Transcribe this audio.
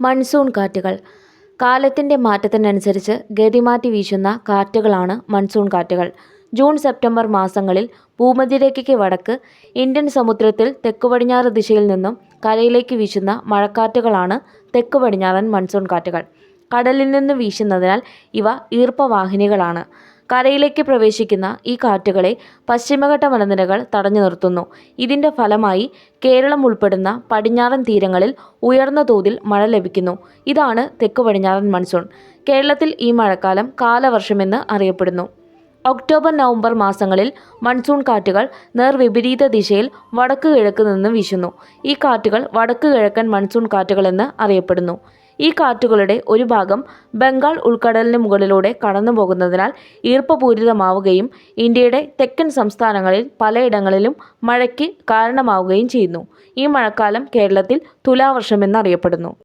Monsoon കാറ്റുകൾ കാലത്തിന്റെ മാറ്റത്തിനനുസരിച്ച് ഗതിമാറ്റി വീശുന്ന കാറ്റുകളാണ് മൺസൂൺ കാറ്റുകൾ. ജൂൺ സെപ്റ്റംബർ മാസങ്ങളിൽ ഭൂമധ്യരേഖയ്ക്ക് വടക്ക് ഇന്ത്യൻ സമുദ്രത്തിൽ തെക്കുപടിഞ്ഞാറ് ദിശയിൽ നിന്നും കരയിലേക്ക് വീശുന്ന മഴക്കാറ്റുകളാണ് തെക്കുപടിഞ്ഞാറൻ മൺസൂൺ കാറ്റുകൾ. കടലിൽ നിന്ന് വീശുന്നതിനാൽ ഇവ ഈർപ്പവാഹിനികളാണ്. കരയിലേക്ക് പ്രവേശിക്കുന്ന ഈ കാറ്റുകളെ പശ്ചിമഘട്ട മലനിരകൾ തടഞ്ഞു നിർത്തുന്നു. ഇതിന്റെ ഫലമായി കേരളം ഉൾപ്പെടുന്ന പടിഞ്ഞാറൻ തീരങ്ങളിൽ ഉയർന്ന തോതിൽ മഴ ലഭിക്കുന്നു. ഇതാണ് തെക്കുപടിഞ്ഞാറൻ മൺസൂൺ. കേരളത്തിൽ ഈ മഴക്കാലം കാലവർഷമെന്ന് അറിയപ്പെടുന്നു. ഒക്ടോബർ നവംബർ മാസങ്ങളിൽ മൺസൂൺ കാറ്റുകൾ നേർവിപരീത ദിശയിൽ വടക്കുകിഴക്ക് നിന്ന് വീശുന്നു. ഈ കാറ്റുകൾ വടക്കുകിഴക്കൻ മൺസൂൺ കാറ്റുകളെന്ന് അറിയപ്പെടുന്നു. ഈ കാറ്റുകളുടെ ഒരു ഭാഗം ബംഗാൾ ഉൾക്കടലിന് മുകളിലൂടെ കടന്നുപോകുന്നതിനാൽ ഈർപ്പപൂരിതമാവുകയും ഇന്ത്യയുടെ തെക്കൻ സംസ്ഥാനങ്ങളിൽ പലയിടങ്ങളിലും മഴയ്ക്ക് കാരണമാവുകയും ചെയ്യുന്നു. ഈ മഴക്കാലം കേരളത്തിൽ തുലാവർഷമെന്ന് അറിയപ്പെടുന്നു.